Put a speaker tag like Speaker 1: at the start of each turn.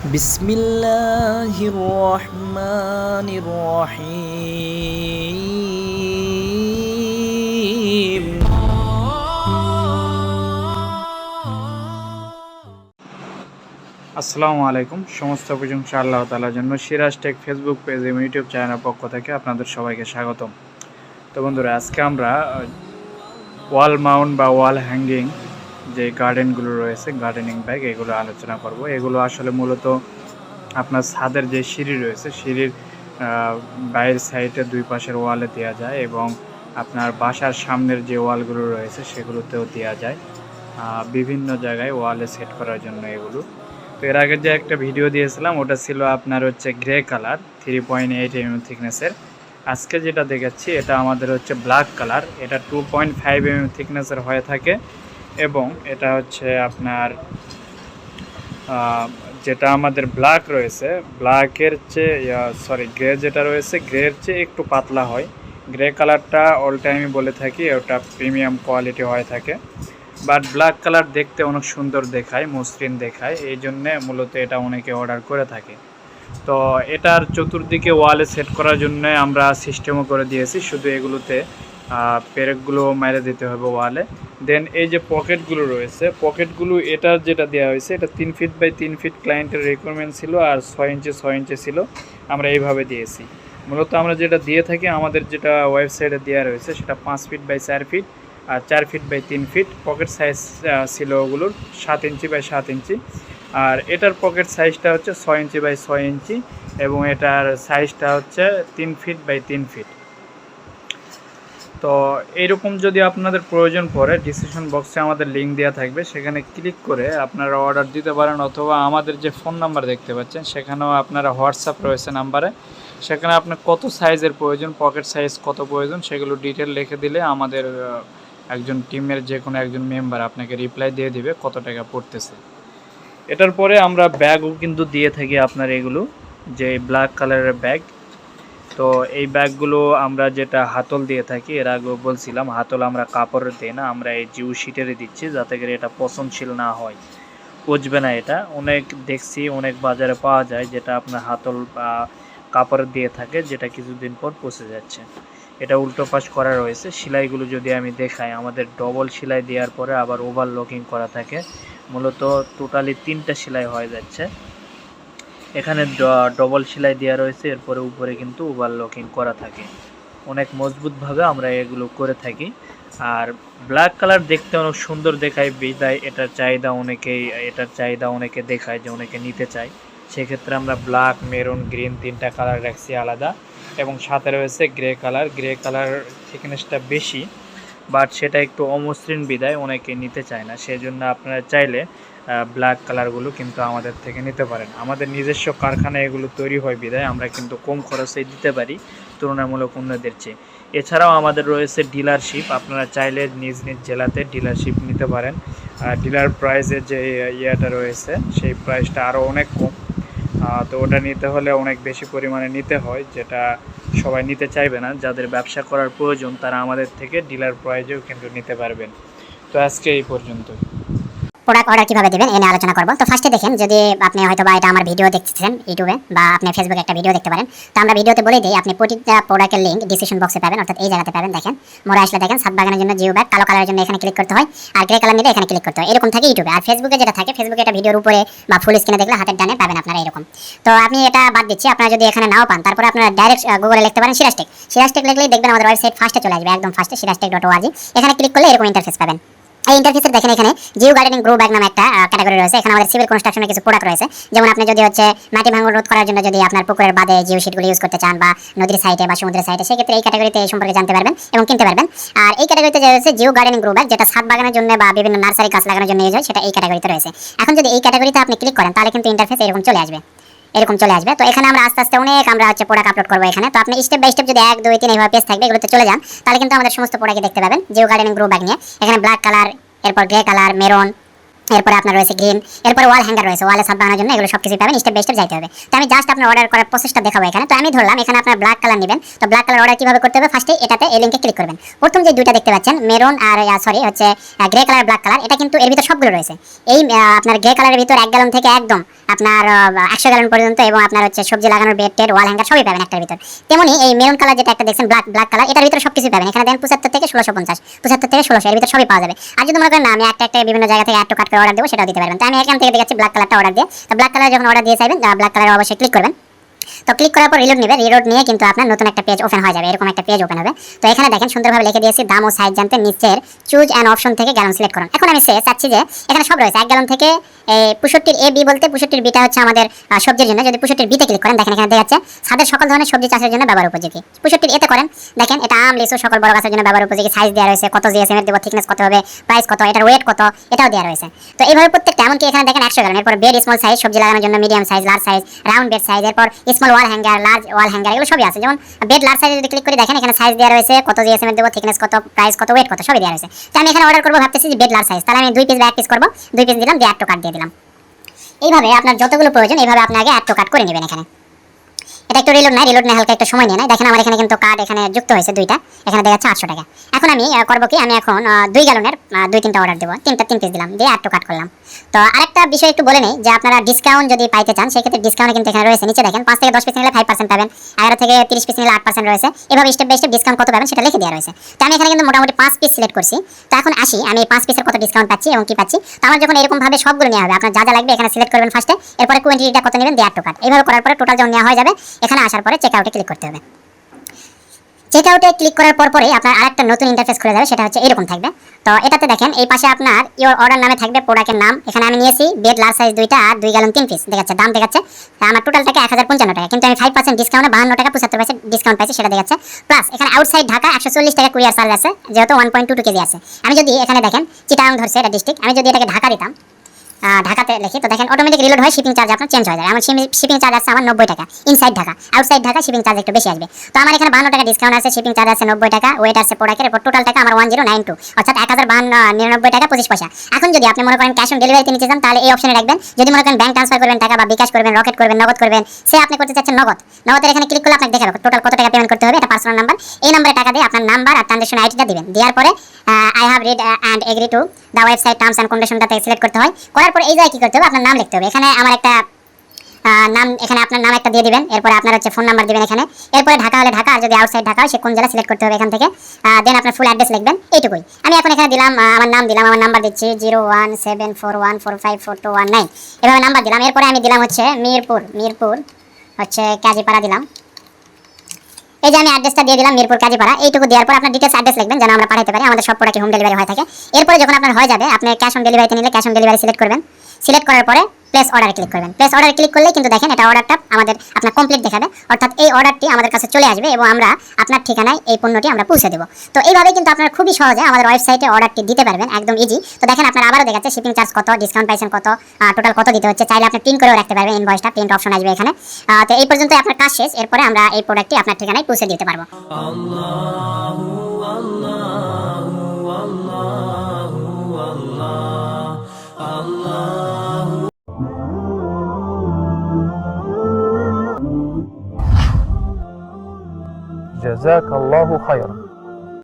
Speaker 1: بسم الله الرحمن الرحيم
Speaker 2: আসসালামু আলাইকুম সমস্ত প্রশংসা আল্লাহ তালার জন্য সিরাজ টেক ফেসবুক পেজ এবং ইউটিউব চ্যানেলের পক্ষ থেকে আপনাদের সবাইকে স্বাগতম তো বন্ধুরা আজকে আমরা ওয়াল মাউন্ট বা ওয়াল হ্যাঙ্গিং যে গার্ডেনগুলো রয়েছে গার্ডেনিং ব্যাগ এগুলো আলোচনা করব। এগুলো আসলে মূলত আপনার ছাদের যে সিঁড়ি রয়েছে, সিঁড়ির বাইরের সাইডে দুই পাশের ওয়ালে দেওয়া যায় এবং আপনার বাসার সামনের যে ওয়ালগুলো রয়েছে, সেগুলোতেও দেওয়া যায়। বিভিন্ন জায়গায় ওয়ালে সেট করার জন্য এগুলো। তো এর আগে যে একটা ভিডিও দিয়েছিলাম, ওটা ছিল আপনার হচ্ছে grey colour three point eight M থিকনেসের আজকে যেটা দেখাচ্ছি, এটা আমাদের হচ্ছে ব্ল্যাক কালার এটা two point five M M থিকনেসের হয়ে থাকে। এবং এটা হচ্ছে আপনার যেটা আমাদের ব্ল্যাক রয়েছে ব্ল্যাকের চেয়ে সরি গ্রে যেটা রয়েছে গ্রের চেয়ে একটু পাতলা হয়। গ্রে কালারটা অল টাইমই বলে থাকি, ওটা প্রিমিয়াম কোয়ালিটি হয়ে থাকে। বাট ব্ল্যাক কালার দেখতে অনেক সুন্দর দেখায়, মসৃণ দেখায়, এই জন্যে মূলত এটা অনেকে অর্ডার করে থাকে। তো এটার চতুর্দিকে ওয়ালে সেট করার জন্য আমরা সিস্টেমও করে দিয়েছি, শুধু এগুলোতে পেরেকগুলো মেরে দিতে হবে ওয়ালে। দেন এই যে পকেটগুলো রয়েছে, পকেটগুলো এটার যেটা দেওয়া হয়েছে, এটা তিন ফিট বাই তিন ফিট ক্লায়েন্টের রিকোয়ারমেন্ট ছিল আর ছয় ইঞ্চি ছয় ইঞ্চি ছিল, আমরা এইভাবে দিয়েছি। মূলত আমরা যেটা দিয়ে থাকি, আমাদের যেটা ওয়েবসাইটে দেওয়া রয়েছে, সেটা পাঁচ ফিট বাই চার ফিট আর চার ফিট বাই তিন ফিট। পকেট সাইজ ছিল ওগুলোর সাত ইঞ্চি বাই সাত ইঞ্চি আর এটার পকেট সাইজটা হচ্ছে ছয় ইঞ্চি বাই ছয় ইঞ্চি এবং এটার সাইজটা হচ্ছে তিন ফিট বাই তিন ফিট তো এইরকম যদি আপনাদের প্রয়োজন পড়ে ডিসিশন বক্সে আমাদের লিঙ্ক দেওয়া থাকবে। সেখানে ক্লিক করে আপনারা অর্ডার দিতে পারেন অথবা আমাদের যে ফোন নাম্বার দেখতে পাচ্ছেন, সেখানেও আপনারা হোয়াটসঅ্যাপ রয়েছে নাম্বারে সেখানে আপনার কত সাইজের প্রয়োজন পকেট সাইজ কত প্রয়োজন, সেগুলো ডিটেল লিখে দিলে আমাদের একজন টিমের যে কোনো একজন মেম্বার আপনাকে রিপ্লাই দিয়ে দিবে কত টাকা পড়তেছে। এটার পরে আমরা ব্যাগও কিন্তু দিয়ে থাকি আপনার এগুলো, যে ব্ল্যাক কালারের ব্যাগ তো এই ব্যাগগুলো আমরা যেটা হাতল দিয়ে থাকি, এর আগেও বলছিলাম, হাতল আমরা কাপড়ের দিই না, আমরা এই জিউ শিটেরই দিচ্ছি যাতে করে এটা পচনশীল না হয়। পচবে না এটা? অনেক দেখছি, অনেক বাজারে পাওয়া যায় যেটা আপনার হাতল বা কাপড়ের দিয়ে থাকে, যেটা কিছুদিন পর পচে যাচ্ছে। এটা উল্টো পাশ করা রয়েছে। সেলাইগুলো যদি আমি দেখাই, আমাদের ডবল সেলাই দেওয়ার পরে আবার ওভারলকিং করা থাকে। মূলত টোটালি তিনটা সেলাই হয়ে যাচ্ছে। এখানে ডবল সেলাই দেওয়া রয়েছে, এরপরে উপরে কিন্তু ওভারলকিং করা থাকে। অনেক মজবুতভাবে আমরা এগুলো করে থাকি। আর ব্ল্যাক কালার দেখতে অনেক সুন্দর দেখায়, বিদায়, এটার চাহিদা অনেকেই, এটার চাহিদা অনেকে দেখায় যে অনেকে নিতে চায়। সেক্ষেত্রে আমরা ব্ল্যাক মেরুন গ্রিন তিনটা কালার রাখছি আলাদা। এবং সাথে রয়েছে গ্রে কালার গ্রে কালার থিকনেসটা বেশি। বাট সেটা একটু অমসৃণ বিদায় অনেকে নিতে চায় না। সেই জন্য আপনারা চাইলে ব্ল্যাক কালারগুলো কিন্তু আমাদের থেকে নিতে পারেন। আমাদের নিজস্ব কারখানায় এগুলো তৈরি হয় বিদায়, আমরা কিন্তু কম খরচে দিতে পারি তুলনামূলক অন্যদের চেয়ে। এছাড়াও আমাদের রয়েছে ডিলারশিপ আপনারা চাইলে নিজ নিজ জেলাতে ডিলারশিপ নিতে পারেন। আর ডিলার প্রাইসের যে ইয়েটা রয়েছে, সেই প্রাইসটা আরও অনেক কম। তো ওটা নিতে হলে অনেক বেশি পরিমাণে নিতে হয়, যেটা সবাই নিতে চাইবে না। যাদের ব্যবসা করার প্রয়োজন, তারা আমাদের থেকে ডিলার প্রাইজেও কিন্তু নিতে পারবেন। তো আজকে এই পর্যন্তই।
Speaker 3: প্রোডাক্ট অর্ডার কীভাবে দিবেন, এ নিয়ে আলোচনা করব। তো ফার্স্টে দেখেন, যদি আপনি হয়তো বা এটা আমার ভিডিও দেখছেন ইউটিউবে বা আপনি ফেসবুকে একটা ভিডিও দেখতে পারেন। তো আমরা ভিডিওতে বলে দিই, আপনি প্রতিটা প্রোডাক্টের লিঙ্ক ডিসক্রিপশন বক্সে পাবেন, অর্থাৎ এই জায়গাতে পাবেন। দেখেন, মোড়ে আসলে দেখেন, সাত বাগানের জন্য জিও ব্যাগ, কালো কালারের জন্য এখানে ক্লিক করতে হয়, আর গ্রে কালার নিলে এখানে ক্লিক করতে হয়। এরকম থাকে ইউটিউবে। আর ফেসবুকে যেটা থাকে ফেসবুকে এটা ভিডিওর উপরে বা ফুল স্ক্রিনে দেখলে হাতের ডানে পাবেন আপনারা এরকম। তো আমি এটা বাদ দিচ্ছি, আপনারা যদি এখানে নাও পান, তারপরে আপনারা ডাইরেক্ট গুগলে লিখতে পারেন সিরাজটেক সিরাজটেক লিখলেই দেখবেন আমাদের ওয়েবসাইট ফার্স্টে চলে আসবে, একদম ফার্স্টে সিরাজটেক ডট ওয়ার্জি এখানে ক্লিক করলে এরকম ইন্টারফেস পাবেন। এই ইন্টারফেসে দেখেন এখানে জিও গার্ডেনিং গ্রো ব্যাগ নামে একটা ক্যাটাগরি রয়েছে। এখানে আমাদের সিভিল কনস্ট্রাকশনের কিছু প্রোডাক্ট রয়েছে। যেমন আপনি যদি হচ্ছে মাটি ভাঙন রোধ করার জন্য যদি আপনার পুকুরের বাদে জিও শিটগুলো ইউজ করতে চান বা নদীর সাইডে বা সমুদ্রের সাইডে সেক্ষেত্রে এই ক্যাটাগরিতে এই সম্পর্কে জানতে পারবেন এবং কিনতে পারবেন। আর এই ক্যাটাগরিতে যে রয়েছে জিও গার্ডেনিং গ্রো ব্যাগ যেটা ছাদ বাগানের জন্য বা বিভিন্ন নার্সারি গাছ লাগানোর জন্য ইউজ হয়, সেটা এই ক্যাটাগরিতে রয়েছে। এখন যদি এই ক্যাটাগরিতে আপনি ক্লিক করেন, তাহলে কিন্তু ইন্টারফেস এরকম চলে আসবে। এরকম চলে আসবে। তো এখানে আমরা আস্তে আস্তে অনেক আমরা হচ্ছে প্রোডাক্ট আপলোড করব এখানে। তো আপনি স্টেপ বাই স্টেপ যদি এক, দুই, তিন এইভাবে পেজ থাকবে, এগুলোতে চলে যান, তাহলে কিন্তু আমাদের সমস্ত প্রোডাক্ট দেখতে পাবেন। জিও গার্ডেনিং গ্রো ব্যাগ নিয়ে। এখানে ব্ল্যাক কালার এরপর গ্রে কালার মেরন এরপরে আপনার রয়েছে গ্রিন এরপরে ওয়াল হ্যাঙ্গার রয়েছে ওয়ালে সাত বানানোর জন্য এগুলো সব কিছু পাবেন স্টেপ বাই স্টেপ যাইতে হবে। তো আমি জাস্ট আপনার অর্ডার করার প্রসেসটা দেখাবো এখানে। তো আমি ধরলাম, এখানে আপনার ব্ল্যাক কালার নেবেন। তো ব্ল্যাক কালার অর্ডার কীভাবে করতে হবে? ফার্স্টে এটাতে এই লিঙ্কে ক্লিক করবেন। প্রথম যে দুইটা দেখতে পাচ্ছেন মেরুন আর সরি হচ্ছে গ্রে কালার ব্ল্যাক কালার এটা কিন্তু এর ভিতর সবগুলো রয়েছে। এই আপনার গ্রে কালারের ভিতর এক গ্যালন থেকে একদম আপনার একশো গ্যালন পর্যন্ত এবং আপনার হচ্ছে সবজি লাগানোর বেড টেড ওয়াল হ্যাঙ্গার সবই পাবেন একটার ভিতর। তেমনি এই মেরুন কালার যেটা একটা দেখছেন ব্ল্যাক ব্ল্যাক কালার এটার ভিতরে সবকিছু পাবেন। এখানে দেন পঁচাত্তর থেকে ষোলোশো পঞ্চাশ। পঁচাত্তর থেকে ষোলোশো, এর ভিতরে সবই পাওয়া যাবে। আর যদি মনে করেন আমি একটা একটা বিভিন্ন জায়গা থেকে একটু কাট করে অর্ডার দেবো, সেটাও দিতে পারবেন। তো আমি এখান থেকে দেখাচ্ছি ব্ল্যাক কালারটা অর্ডার দিয়ে। তো ব্ল্যাক কালার যখন অর্ডার দিয়ে চাইবেন ব্ল্যাক কালার অবশ্যই ক্লিক করবেন। তো ক্লিক করার পর রিলোড নেবে। রিলোড নিয়ে কিন্তু আপনার নতুন একটা পেজ ওপেন হয়ে যাবে। এরকম একটা পেজ ওপেন হবে। তো এখানে দেখেন সুন্দরভাবে লিখে দিয়েছি, দাম ও সাইজ জানতে নিচের চুজ অ্যান্ড অপশন থেকে গ্যালন সিলেক্ট করুন। এখন আমি সে চাচ্ছি যে, এখানে সব রয়েছে। এক গ্যালন থেকে পুষট্টির এ বি বলতে পুষট্টির বিটা হচ্ছে আমাদের সবজির জন্য। যদি পুষট্টির বিতে ক্লিক করেন, দেখেন এখানে দেখা যাচ্ছে ছাদের সকল ধরনের সবজি চাষের জন্য ব্যবহার উপযোগী। পুষট্টির এতে করেন, দেখেন এটা আম, লিচু, সকল বড় গাছের জন্য ব্যবহার উপযোগী। সাইজ দেওয়া রয়েছে, কত জিএসএম এর দেবো থিকনেস কত হবে প্রাইস কত, এটার ওয়েট কত, এটাও দেওয়া রয়েছে। তো এইভাবে প্রত্যেকটা, এমনকি এখানে দেখেন একশো গ্রাম, এরপর বেড স্মল সাইজ সবজি লাগানোর জন্য medium size large size round bed size এরপর small wall hanger large wall hanger এগুলো সবই আছে। যেমন বেড লার্জ সাইজে যদি ক্লিক করি, দেখেন এখানে সাইজ দেওয়া রয়েছে, কত জিএসএম এর দেবো থিকনেস কত প্রাইস কত ওয়েট কত, সবই দেওয়া রয়েছে। তো আমি এখানে অর্ডার করব, ভাবতেছি যে বেড লার্জ সাইজ তাহলে আমি দুই পিস বা এক পিস করব, দুই পিস দিলাম, দিয়ে একটা কার্ড দিয়ে দিলাম। এইভাবে আপনার যতগুলো প্রয়োজন, এইভাবে আপনাকে অ্যাড টু কার্ড করে নেবেন এখানে। এটা একটু রিলোড নাই রিলোড না হালকা একটু সময় নিয়ে নেয় দেখেন আমার এখানে কিন্তু কার্ড এখানে যুক্ত হয়েছে দুইটা, এখানে দেখা যাচ্ছে টাকা। এখন আমি করব কি? আমি এখন দুই গ্যালনের দুই তিনটা অর্ডার দেবো। তিনটা, তিন পিস দিলাম, দিয়ে অ্যাড টু কার্ড করলাম। তো আরেকটা বিষয় একটু বলে নেই, যে আপনারা ডিসকাউন্ট যদি পাইতে চান, সেক্ষেত্রে ডিসকাউন্ট কিন্তু এখানে রয়েছে। নিচে দেখেন, পাঁচ থেকে দশ পিস নিলে ফাইভ পার্সেন্ট পাবেন এগারো থেকে তিরিশ পিস নিলে আট পার্সেন্ট রয়েছে। এভাবে স্টেপ বাই স্টেপ ডিসকাউন্ট কত পাবেন সেটা লিখে দেওয়া রয়েছে। তো আমি এখানে কিন্তু মোটামুটি পাঁচ পিস সিলেক্ট করছি। তো এখন আসি, আমি পাঁচ পিসের কত ডিসকাউন্ট পাচ্ছি এবং কি পাচ্ছি? তো আমার যখন এরকম ভাবে সবগুলো নেওয়া হবে, আপনার যা যা লাগবে এখানে সিলেক্ট করবেন ফার্স্টে এরপরে কোয়ান্টিটিটা কত নেবেন? দিয়ে অ্যাড টু এইভাবে করার পরে টোটাল যখন নেওয়া হয়ে যাবে এখানে আসার পরে চেক আউটে ক্লিক করতে হবে। চেক আউটে ক্লিক করার পর পরে আপনার আরেকটা নতুন ইন্টারফেস খুলে যাবে, সেটা হচ্ছে এরকম থাকবে। তো এটাতে দেখেন, এই পাশে আপনার ইওর অর্ডার নামে থাকবে প্রোডাক্টের নাম। এখানে আমি নিয়েছি বেড লার্জ সাইজ দুইটা আর দুই গ্যালন তিন পিস দেখাচ্ছে, দাম দেখাচ্ছে। আমার টোটাল টাকা এক হাজার পঞ্চান্ন টাকা। কিন্তু আমি ফাইভ পার্সেন্ট ডিসকাউন্টে বাহান্ন টাকা পঁচাত্তর পার্সেন্ট ডিসকাউন্ট পাইছি, সেটা দেখাচ্ছে। প্লাস এখানে আউটসাইড ঢাকা একশো চল্লিশ টাকা কুরিয়ার চার্জ আছে, যেহেতু one point two two KG আছে। আমি যদি এখানে দেখেন চিটাং ধরছে এটা ডিস্ট্রিক্ট আমি যদি এটাকে ঢাকা দিতাম ঢাকাতে লিখি তো দেখেন অটোমেটিক রিলোড হয় শিপিং চার্জ আপনার চেঞ্জ হয়ে যায়। আমার শিপিং চার্জ আছে আমার নব্বই টাকা inside Dhaka. Outside Dhaka shipping charge একটু বেশি আসবে। তো আমার এখানে বান্ন টাকা ডিসকাউন্ট আছে শিপিং চার্জ আছে নব্বই টাকা ওয়েট আছে প্রোডাক্টের এরপর টোটাল টাকা আমার ওয়ান জিরো নাইন টু অর্থাৎ এক হাজার বান্ন নিরানব্বই টাকা পঁচিশ পয়সা। এখন যদি আপনি মনে করেন ক্যাশ অন ডেলিভারিতে নিতে চান, তাহলে এই অপশনে রাখবেন। যদি মনে করেন ব্যাংক ট্রান্সফার করবেন টাকা বা বিকাশ করবেন রকেট করবেন, নগদ করবেন, সে আপনি করতে চাচ্ছেন নগদ। নগদের এখানে ক্লিক করলে আপনাকে দেখাবে টোটাল কত টাকা পেমেন্ট করতে হবে, এটা পার্সোনাল নাম্বার এই নাম্বারে টাকা দিয়ে আপনার নাম্বার আর ট্রানজাকশন আইডিটা দিবেন। দেওয়ার পরে I have read and agree to the website terms and কন্ডিশনটা থেকে সিলেক্ট করতে হয়। করার পর এই জায়গায় কি করতে হবে? আপনার নাম লিখতে হবে। এখানে আমার একটা নাম, এখানে আপনার নাম একটা দিয়ে দিবেন। এরপরে আপনার হচ্ছে ফোন নাম্বার দিবেন এখানে। এরপরে ঢাকা হলে ঢাকা যদি আউটসাইড ঢাকা হয়, সে কোন জেলা সিলেক্ট করতে হবে এখান থেকে। দেন আপনার ফুল অ্যাড্রেস লিখবেন। এইটুকুই। আমি এখন এখানে দিলাম আমার নাম দিলাম, আমার নাম্বার দিচ্ছি zero one seven four one four five four two one nine এভাবে নাম্বার দিলাম। এরপরে আমি দিলাম হচ্ছে মিরপুর মিরপুর হচ্ছে কাজীপাড়া দিলাম। এই যে আমি অ্যাড্রেসটা দিয়ে দিলাম মিরপুর কাজীপাড়া, এইটুকু দেওয়ার পর আপনার ডিটেলস অ্যাড্রেস লিখবেন, যেন আমরা পাঠাতে পারি, আমাদের সব প্রোডাক্ট হোম ডেলিভারি হয়ে থাকে। এরপরে যখন আপনার হয়ে যাবে, আপনি ক্যাশ অন ডেলিভারিতে নিলে ক্যাশ অন ডেলিভারি সিলেক্ট করবেন। সিলেক্ট করার পরে প্লেস অর্ডার ক্লিক করবেন। প্লেস অর্ডার ক্লিক করলে কিন্তু দেখেন এটা অর্ডারটা আমাদের আপনার কমপ্লিট দেখাবে। অর্থাৎ এই অর্ডারটি আমাদের কাছে চলে আসবে এবং আমরা আপনার ঠিকানায় এই পণ্যটি আমরা পৌঁছে দেবো। তো এইভাবে কিন্তু আপনারা খুবই সহজে আমাদের ওয়েবসাইটে অর্ডারটি দিতে পারবেন, একদম ইজি তো দেখেন আপনার আবারও দেখাচ্ছে শিপিং চার্জ কত ডিসকাউন্ট পাইছেন কত টোটাল কত দিতে হচ্ছে। চাইলে আপনি প্রিন্ট করেও রাখতে পারবেন ইনভয়েসটা প্রিন্ট অপশন আসবে এখানে। তো এই পর্যন্ত আপনার কাজ শেষ। এরপরে আমরা এই প্রোডাক্টটি আপনার ঠিকানায় পৌঁছে দিতে পারব।
Speaker 4: جزاك الله خيرا.